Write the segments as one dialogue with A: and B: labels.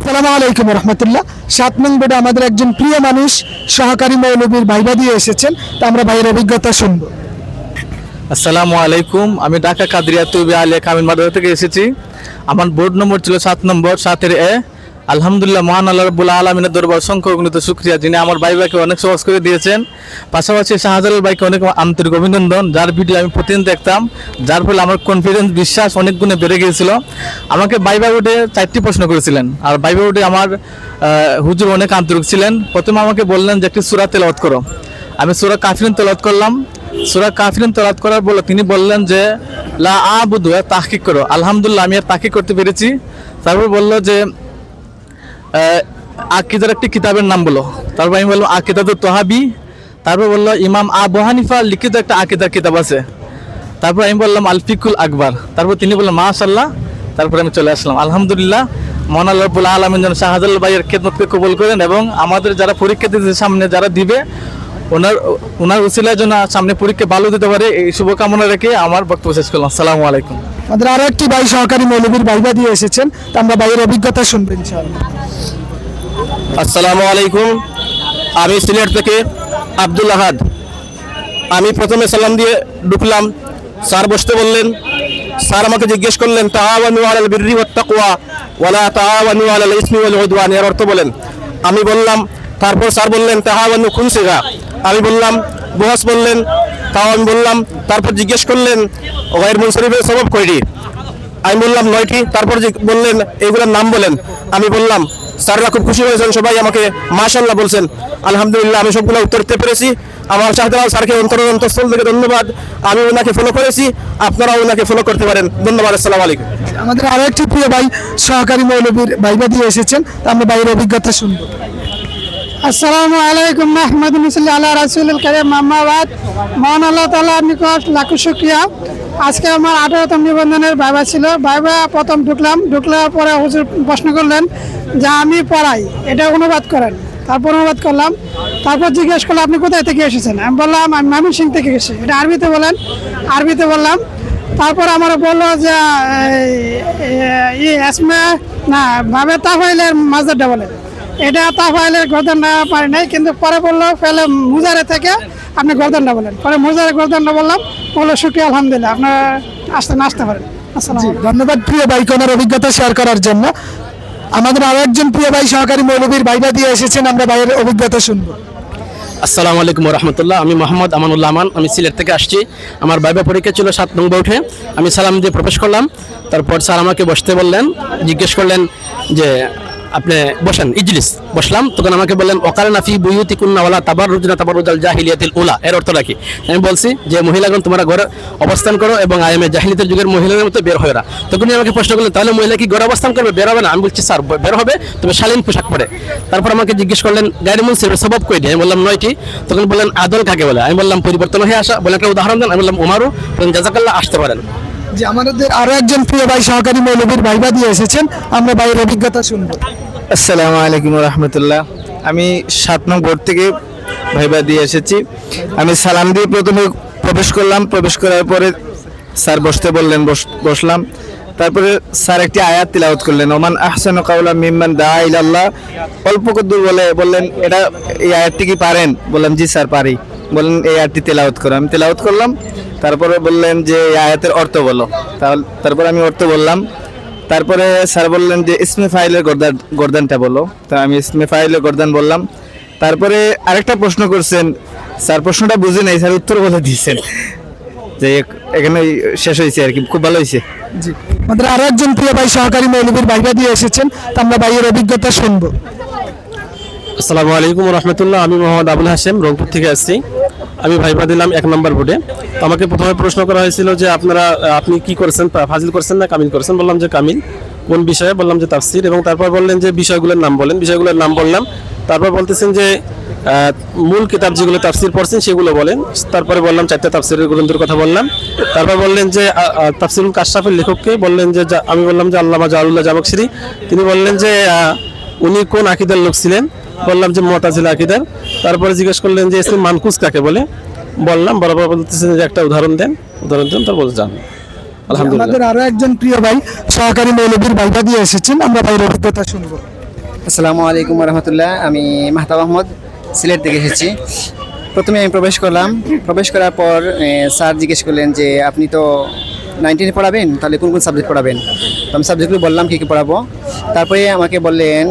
A: আসসালামু আলাইকুম রহমতুল্লাহ। সাত নং বোর্ডে আমাদের একজন প্রিয় মানুষ, সহকারী মৌলবীর ভাইবা দিয়ে এসেছেন। তা আমরা ভাইয়ের অভিজ্ঞতা শুনব।
B: আসসালামু আলাইকুম, আমি ঢাকা কাদরিয়া তুবি আলিয়া কামিন মাদ্রাসা থেকে এসেছি। আমার বোর্ড নম্বর ছিল সাত নম্বর, সাতের এ। আলহামদুলিল্লাহ, মহান আল্লাহ রবুল্লা আলমিনের দরবার অসংখ্য শুক্রিয়া। যিনি আমার ভাই ভাইকে অনেক সহজ করে দিয়েছেন, পাশাপাশি শাহজালাল ভাইকে অনেক আন্তরিক অভিনন্দন। যার ভিডিও আমি প্রতিদিন দেখতাম, যার ফলে আমার কনফিডেন্স বিশ্বাস অনেক গুণে বেড়ে গিয়েছিল। আমাকে বাইবা উঠে চারটি প্রশ্ন করেছিলেন, আর বাইবা উঠে আমার হুজুর অনেক আন্তরিক ছিলেন। প্রথমে আমাকে বললেন যে, একটি সুরা তেলাওয়াত করো। আমি সুরা কাফিরিন তেলাওয়াত করলাম। সুরা কাফিরিন তেলাওয়াত করার বলে তিনি বললেন যে, লা আবুদু, তাহকিক করো। আলহামদুলিল্লাহ, আমি আর তাহকিক করতে পেরেছি। তারপর বলল যে আকিদার একটি কিতাবের নাম বলো। তারপর আমি বললাম আকিদাতুর তোহাবি, তারপর বলল ইমাম আবু হানিফা লিখিত একটা আকিদার কিতাব আছে। তারপর আমি বললাম আলফিকুল আকবর। তারপর তিনি বললেন মাশাল্লাহ তারপর আমি চলে আসলাম। আলহামদুলিল্লাহ মনাল আলমিন যেন শাহজাল ভাইয়ের খেদমতকে কবুল করেন এবং আমাদের যারা পরীক্ষা দিতে সামনে যারা দিবে, ওনার ওনার উসিলার জন্য সামনে পরীক্ষা ভালো দিতে পারে, এই শুভকামনা রেখে আমার বক্তব্য শেষ করলাম। আসসালামু আলাইকুম।
A: আমাদের আরও একটি ভাই সহকারী মৌলবীর ভাইবা দিয়ে এসেছেন, তা আমরা ভাইয়ের অভিজ্ঞতা শুনব ইনশাআল্লাহ।
C: আসসালামু আলাইকুম। আমি সিলেট থেকে আব্দুল আহাদ। আমি প্রথমে সালাম দিয়ে ঢুকলাম। স্যার বসতে বললেন। স্যার আমাকে জিজ্ঞেস করলেন উদওয়ান এর অর্থ বলেন। আমি বললাম, তারপর স্যার বললেন, তাআওয়ানু খুনসিগা আমি বললাম বহস বললেন তাও আমি বললাম, তারপর জিজ্ঞেস করলেন, ওয়াইর মুনসরিফের সবব কয়টি? আমি বললাম, নয়টি। তারপর বললেন, এগুলোর নাম বলেন। আমি বললাম, স্যাররা খুব খুশি হয়েছেন, সবাই আমাকে মাশাল্লাহ বলছেন। আলহামদুলিল্লাহ, আমি সবগুলো উত্তর দিতে পেরেছি। আমার শাহজালাল স্যারকে অন্তর অন্তঃস্থল থেকে ধন্যবাদ। আমি ওনাকে ফলো করেছি, আপনারাও ওনাকে ফলো করতে পারেন। ধন্যবাদ, আসসালামু আলাইকুম।
A: আমাদের আরও একটি প্রিয় ভাই, সহকারী মৌলবীর ভাইবা দিয়ে এসেছেন। আমরা ভাইয়ের অভিজ্ঞতা শুনব।
D: আসসালামু আলাইকুম মাহমুদ মুসল্লি আল্লাহ রাসুল করিম মামাবাদ মহান আল্লাহ তালার নিকট লাখো শুক্রিয়া। আজকে আমার আঠারোতম নিবন্ধনের ভাইবা ছিল। ভাইবা প্রথম ঢুকলাম। ঢুকলার পরে হুজুর প্রশ্ন করলেন যে আমি পড়াই। এটা অনুবাদ করেন। তারপর অনুবাদ করলাম। তারপর জিজ্ঞেস করলাম আপনি কোথায় থেকে এসেছেন? আমি বললাম, আমি মামিন সিং থেকে এসেছি। এটা আরবিতে বলেন। আরবিতে বললাম। তারপর আমার বলল যে ই, এসমে, না, ভাবে তা হইলে মাজারটা বলেন। এটা তা ফাইলের গর্দনটা পারি নাই কিন্তু পরে বলল ফেলে মুজারে থেকে আপনি গর্দনটা বলেন। পরে মুজারে গর্দনটা বললাম বলল শুক্রিয়া আলহামদুলিল্লাহ আপনারা আসতে না আসতে পারেন। আসসালাম
A: ধন্যবাদ প্রিয় ভাইকে ওনার অভিজ্ঞতা শেয়ার করার জন্য। আমাদের আরও একজন প্রিয় ভাই সহকারী মৌলবীর ভাইবা দিয়ে এসেছেন আমরা ভাইয়ের অভিজ্ঞতা শুনব।
C: আসসালামু আলাইকুম রহমতুল্লাহ আমি মোহাম্মদ আমানুল্লাহ আমান আমি সিলেট থেকে আসছি। আমার বাইবা পরীক্ষা ছিল সাত নম্বর উঠে আমি সালাম দিয়ে প্রবেশ করলাম। তারপর স্যার আমাকে বসতে বললেন জিজ্ঞেস করলেন যে আপনি বসেন, ইজলিস, বসলাম। তখন আমাকে বললেন ওকালে নাফি বুয়ুতি কুন্নাওয়ালা তাবার রুজনা তাবার রুজাল জাহিলিয়াতিল উলা। এর অর্থটা কি? আমি বলছি যে, মহিলাগণ, তোমরা ঘরে অবস্থান করো এবং আইএমএ জাহিলিয়াতের যুগের মহিলাদের মতো বের হয় তখন উনি আমাকে প্রশ্ন করলেন, তাহলে মহিলা কি ঘরে অবস্থান করবে? বের হবে না? আমি বলছি, স্যার বের হবে, তবে শালীন পোশাক পরে। তারপর আমাকে জিজ্ঞেস করলেন গাড়ি মুন্সির স্বভাব কই? আমি বললাম, নয়টি। তখন বললেন, আদল কাকে বলে? আমি বললাম, পরিবর্তন হয়ে আসা। বলে একটা উদাহরণ দেন, আমি বললাম, উমারু। জাজাকাল্লাহ, আসতে পারেন।
A: যে আমাদের আরও একজন প্রিয় ভাই সহকারী মৌলবীর ভাইবা দিয়ে এসেছেন, আমরা ভাইয়ের অভিজ্ঞতা শুনব।
B: আসসালামু আলাইকুম রহমতুল্লাহ। আমি সাত নং বোর্ড থেকে ভাইবা দিয়ে এসেছি। আমি সালাম দিয়ে প্রথমে প্রবেশ করলাম। প্রবেশ করার পরে স্যার বসতে বললেন, বস- বসলাম। তারপরে স্যার একটি আয়াত তিলাওয়াত করলেন, ওমান আহসান কাউলা মিম্মান দা ইলাল্লাহ। অল্প কদ্দুর বলে, বললেন, এটা এই আয়াতটি কি পারেন? বললাম, জি স্যার, পারি। বললেন, এই আয়াতটি তেলাওয়াত করো। আমি তেলাওয়াত করলাম। তারপরে বললেন যে আয়াতের অর্থ বলো। তাহলে তারপরে আমি অর্থ বললাম। তারপরে স্যার বললেন যে ইসমে ফাইলের গর্দান গর্দানটা বলো। তা আমি ইসমে ফাইলের গর্দান বললাম। তারপরে আরেকটা প্রশ্ন করছেন। স্যার প্রশ্নটা বুঝে নাই স্যার উত্তর বলে দিয়েছেন। যে এখানে শেষ হয়েছে আর কি খুব ভালো হয়েছে।
A: জি। আমাদের আরও একজন প্রিয় ভাই সহকারী মৌলবীর ভাইবা দিয়ে এসেছেন। তা আমরা ভাইয়ের অভিজ্ঞতা শুনব।
C: আসসালামু আলাইকুম রহমতুল্লাহ। আমি মোহাম্মদ আবুল হাসেম রংপুর থেকে আসছি। আমি ভাইবা দিলাম এক নম্বর বোর্ডে তো আমাকে প্রথমে প্রশ্ন করা হয়েছিল যে আপনারা আপনি কি করেছেন? ফাজিল করছেন না কামিল করেছেন? বললাম যে কামিল। কোন বিষয়ে? বললাম যে তাফসির। এবং তারপর বললেন যে বিষয়গুলোর নাম বলেন। বিষয়গুলোর নাম বললাম। তারপর বলতেছেন যে মূল কিতাব যেগুলো তাফসির পড়ছেন সেগুলো বলেন। তারপরে বললাম চারটা তাফসিরের গ্রন্থের কথা বললাম। তারপর বললেন যে তাফসিরুল কাশরাফের লেখককে বললেন যে আমি বললাম যে আল্লামা জাহুল্লাহ জাবকশ্রী তিনি বললেন যে উনি কোন আকিদার লোক ছিলেন? বললাম যে মতাজিল আকিদার। তারপরে জিজ্ঞেস করলেন যে ইসলাম মানকুস কাকে বলে? বললাম বরাবর বলতেছেন যে একটা উদাহরণ দেন। উদাহরণ দেন তারপর জান। আলহামদুলিল্লাহ।
A: আমাদের আরও একজন প্রিয় ভাই সহকারী মৌলবীর ভাইবা দিয়ে এসেছেন। আমরা ভাইয়ের অভিজ্ঞতা শুনব।
E: আসসালামু আলাইকুম রহমতুল্লাহ। আমি মাহতাব আহমদ সিলেট থেকে এসেছি। প্রথমে আমি প্রবেশ করলাম। প্রবেশ করার পর স্যার জিজ্ঞেস করলেন যে আপনি তো নাইনটিনে পড়াবেন? তাহলে কোন কোন সাবজেক্ট পড়াবেন? তো আমি সাবজেক্টগুলো বললাম, কী কী পড়াবো? তারপরে আমাকে বললেন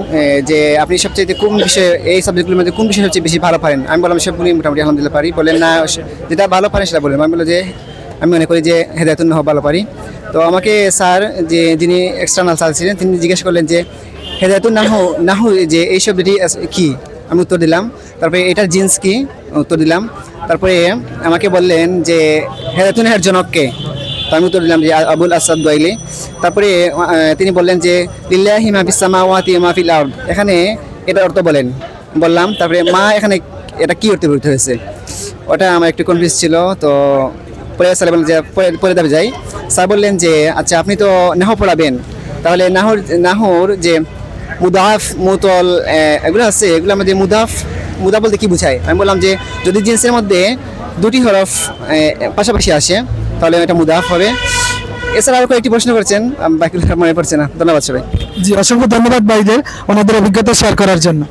E: যে আপনি সবচেয়ে কোন বিষয়ে, এই সাবজেক্টগুলোর মধ্যে কোন বিষয় সবচেয়ে বেশি ভালো পারেন? আমি বললাম সবগুলি মোটামুটি আলহামদুলিল্লাহ পারি। বললেন, না যেটা ভালো পারেন সেটা বললেন আমি বললাম, যে, আমি মনে করি যে হেদায়তুল নাহ ভালো পারি। তো আমাকে স্যার, যে, যিনি এক্সটার্নাল স্যার ছিলেন, তিনি জিজ্ঞেস করলেন যে হেদায়তুল নাহ, নাহু, যে, এই শব্দটি কি? আমি উত্তর দিলাম। তারপরে, এটার জিন্স কি? উত্তর দিলাম। তারপরে আমাকে বললেন যে হেদায়তুল নাহের জনককে তো আমি উত্তর দিলাম যে আবুল আসাদ দোয়াইলি তারপরে তিনি বললেন যে, লিল্লাহি মা ফিস সামাওয়াতি ওয়া মা ফিল আরদ। এখানে এটার অর্থ বলেন, বললাম, তারপরে মা এখানে এটা কি অর্থে ব্যবহৃত হয়েছে? ওটা আমার একটু কনফিউজ ছিল, তো পরে স্যার বললেন যে, পরে দাবি যাই। স্যার বললেন যে আচ্ছা আপনি তো নাহ পড়াবেন। তাহলে নাহর নাহর যে মুদাফ, মুতল এগুলো আছে এগুলো আমাদের মুদাফ মুদা বলতে কি বোঝায়? আমি বললাম যে, যদি জিন্সের মধ্যে দুটি হরফ পাশাপাশি আসে তাহলে এটা মুদাফ হবে। এছাড়া আরও কয়েকটি প্রশ্ন করছেন বাকি মনে পড়ছে না। ধন্যবাদ সবাই।
A: জি, অসংখ্য ধন্যবাদ ভাইদের, ওনাদের অভিজ্ঞতা শেয়ার করার জন্য।